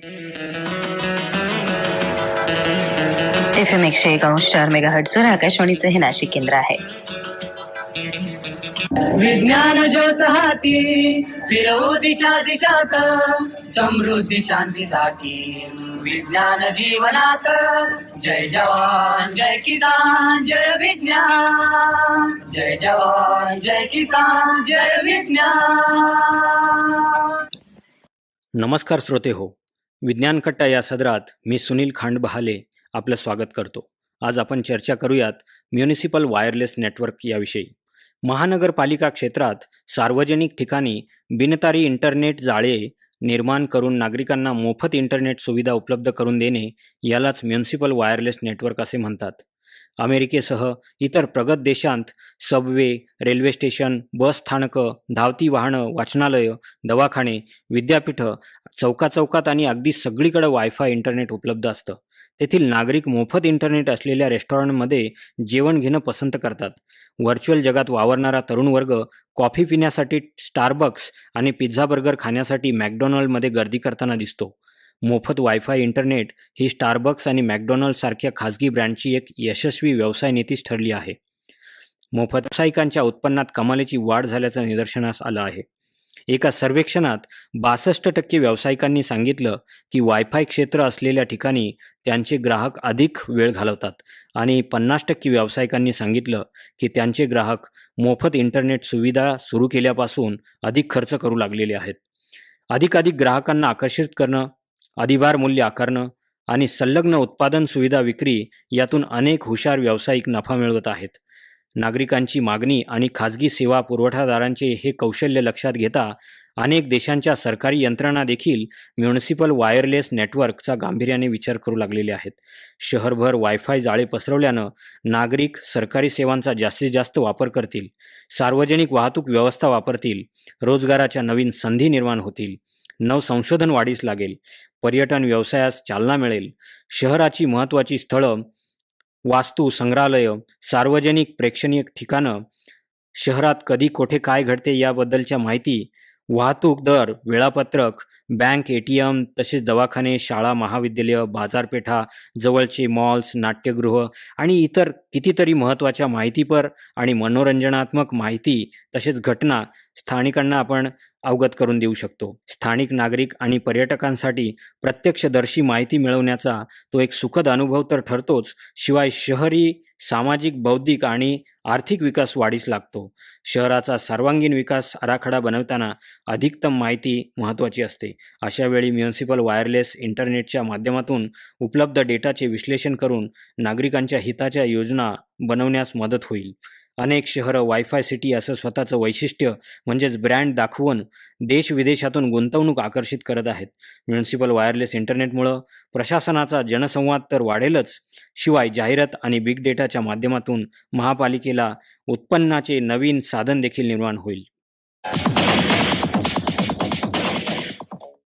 F M एकशे एकावन्न चार मेगा हर्टवर आकाशवाणीचं हे नाशिक केंद्र आहे. विज्ञान ज्योत हाती फिरवू दिशा दिशात समृद्धी शांतीसाठी. विज्ञान जीवनात जय जवान जय किसान जय विज्ञान. जय जवान जय किसान जय विज्ञान. नमस्कार श्रोते हो विज्ञान कट्टा या सदरात मी सुनील खांड बहाले आपलं स्वागत करतो. आज आपण चर्चा करूयात म्युनिसिपल वायरलेस नेटवर्क याविषयी. महानगरपालिका क्षेत्रात सार्वजनिक ठिकाणी बिनतारी इंटरनेट जाळे निर्माण करून नागरिकांना मोफत इंटरनेट सुविधा उपलब्ध करून देणे यालाच म्युनिसिपल वायरलेस नेटवर्क असे म्हणतात. अमेरिकेसह इतर प्रगत देशांत सबवे रेल्वे स्टेशन बस स्थानकं धावती वाहनं वाचनालयं दवाखाने विद्यापीठं चौकाचौकात आणि अगदी सगळीकडे वायफाय इंटरनेट उपलब्ध असतं. तेथील नागरिक मोफत इंटरनेट असलेल्या रेस्टॉरंटमध्ये जेवण घेणं पसंत करतात. व्हर्च्युअल जगात वावरणारा तरुण वर्ग कॉफी पिण्यासाठी स्टारबक्स आणि पिझ्झा बर्गर खाण्यासाठी मॅकडॉनल्डमध्ये गर्दी करताना दिसतो. मोफत वायफाय इंटरनेट ही स्टारबक्स आणि मॅकडोनाल्डसारख्या खाजगी ब्रँडची एक यशस्वी व्यवसाय नीतीच ठरली आहे. मोफत व्यावसायिकांच्या उत्पन्नात कमालीची वाढ झाल्याचं निदर्शनास आलं आहे. एका सर्वेक्षणात बासष्ट टक्के व्यावसायिकांनी सांगितलं की वायफाय क्षेत्र असलेल्या ठिकाणी त्यांचे ग्राहक अधिक वेळ घालवतात आणि पन्नास टक्के व्यावसायिकांनी सांगितलं की त्यांचे ग्राहक मोफत इंटरनेट सुविधा सुरू केल्यापासून अधिक खर्च करू लागलेले आहेत. अधिकाधिक ग्राहकांना आकर्षित करणं अधिभार मूल्य आकारणं आणि संलग्न उत्पादन सुविधा विक्री यातून अनेक हुशार व्यावसायिक नफा मिळवत आहेत. नागरिकांची मागणी आणि खाजगी सेवा पुरवठादारांचे हे कौशल्य लक्षात घेता अनेक देशांच्या सरकारी यंत्रणा देखील म्युनिसिपल वायरलेस नेटवर्कचा गांभीर्याने विचार करू लागलेले आहेत. शहरभर वायफाय जाळे पसरवल्यानं नागरिक सरकारी सेवांचा जास्तीत जास्त वापर करतील सार्वजनिक वाहतूक व्यवस्था वापरतील रोजगाराच्या नवीन संधी निर्माण होतील नवसंशोधन वाढीस लागेल पर्यटन व्यवसायास चालना मिळेल शहराची महत्त्वाची स्थळं वास्तू संग्रहालय सार्वजनिक प्रेक्षणीय ठिकाणं शहरात कधी कोठे काय घडते याबद्दलच्या माहिती वाहतूक दर वेळापत्रक बँक ए टी एम तसेच दवाखाने शाळा महाविद्यालय बाजारपेठा जवळचे मॉल्स नाट्यगृह आणि इतर कितीतरी महत्त्वाच्या माहितीपर आणि मनोरंजनात्मक माहिती तसेच घटना स्थानिकांना आपण अवगत करून देऊ शकतो. स्थानिक नागरिक आणि पर्यटकांसाठी प्रत्यक्षदर्शी माहिती मिळवण्याचा तो एक सुखद अनुभव तर ठरतोच. शिवाय शहरी सामाजिक बौद्धिक आणि आर्थिक विकास वाढीस लागतो. शहराचा सर्वांगीण विकास आराखडा बनवताना अधिकतम माहिती महत्त्वाची असते. अशा वेळी म्युनिसिपल वायरलेस इंटरनेटच्या माध्यमातून उपलब्ध डेटाचे विश्लेषण करून नागरिकांच्या हिताच्या योजना बनवण्यास मदत होईल. अनेक शहरं वायफाय सिटी असं स्वतःचं वैशिष्ट्य म्हणजेच ब्रँड दाखवून देश विदेशातून गुंतवणूक आकर्षित करत आहेत. म्युनिसिपल वायरलेस इंटरनेटमुळं प्रशासनाचा जनसंवाद तर वाढेलच शिवाय जाहिरात आणि बिग डेटाच्या माध्यमातून महापालिकेला उत्पन्नाचे नवीन साधन देखील निर्माण होईल.